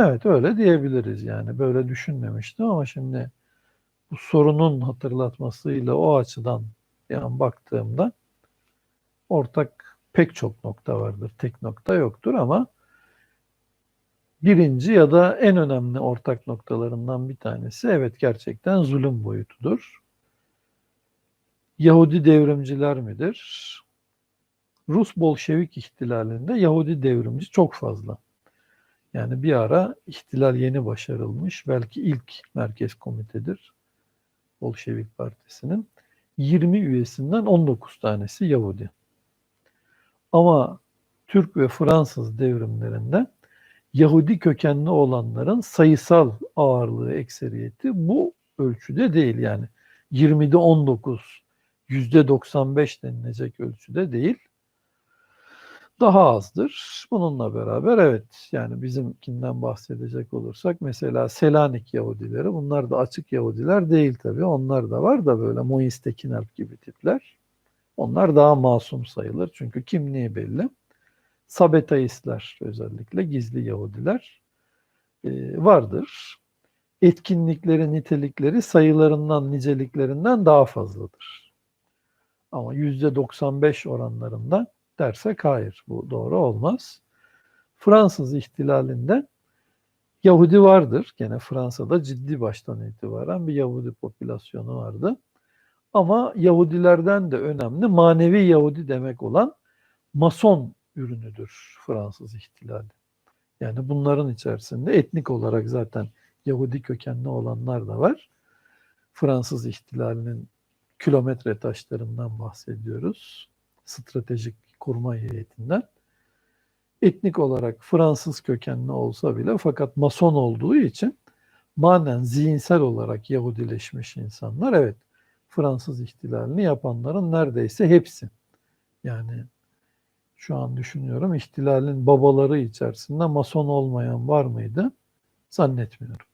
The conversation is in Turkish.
Evet öyle diyebiliriz yani. Böyle düşünmemiştim ama şimdi bu sorunun hatırlatmasıyla o açıdan yani baktığımda ortak pek çok nokta vardır. Tek nokta yoktur ama birinci ya da en önemli ortak noktalarından bir tanesi evet gerçekten zulüm boyutudur. Yahudi devrimciler midir? Rus Bolşevik ihtilalinde Yahudi devrimci çok fazla. Yani bir ara ihtilal yeni başarılmış. Belki ilk merkez komitedir Bolşevik Partisi'nin. 20 üyesinden 19 tanesi Yahudi. Ama Türk ve Fransız devrimlerinde Yahudi kökenli olanların sayısal ağırlığı, ekseriyeti bu ölçüde değil. Yani 20'de 19, %95 denilecek ölçüde değil daha azdır. Bununla beraber evet yani bizimkinden bahsedecek olursak mesela Selanik Yahudileri bunlar da açık Yahudiler değil tabii. Onlar da var da böyle Mois Tekinalp gibi tipler. Onlar daha masum sayılır çünkü kimliği belli. Sabetaistler özellikle gizli Yahudiler vardır. Etkinlikleri, nitelikleri sayılarından, niceliklerinden daha fazladır. Ama %95 oranlarında dersek hayır bu doğru olmaz. Fransız ihtilalinde Yahudi vardır. Gene Fransa'da ciddi baştan itibaren bir Yahudi popülasyonu vardı. Ama Yahudilerden de önemli manevi Yahudi demek olan Mason ürünüdür Fransız ihtilali. Yani bunların içerisinde etnik olarak zaten Yahudi kökenli olanlar da var. Fransız ihtilalinin kilometre taşlarından bahsediyoruz. Stratejik kurma heyetinden. Etnik olarak Fransız kökenli olsa bile fakat Mason olduğu için manen zihinsel olarak Yahudileşmiş insanlar evet Fransız ihtilalini yapanların neredeyse hepsi. Yani şu an düşünüyorum ihtilalin babaları içerisinde Mason olmayan var mıydı? Zannetmiyorum.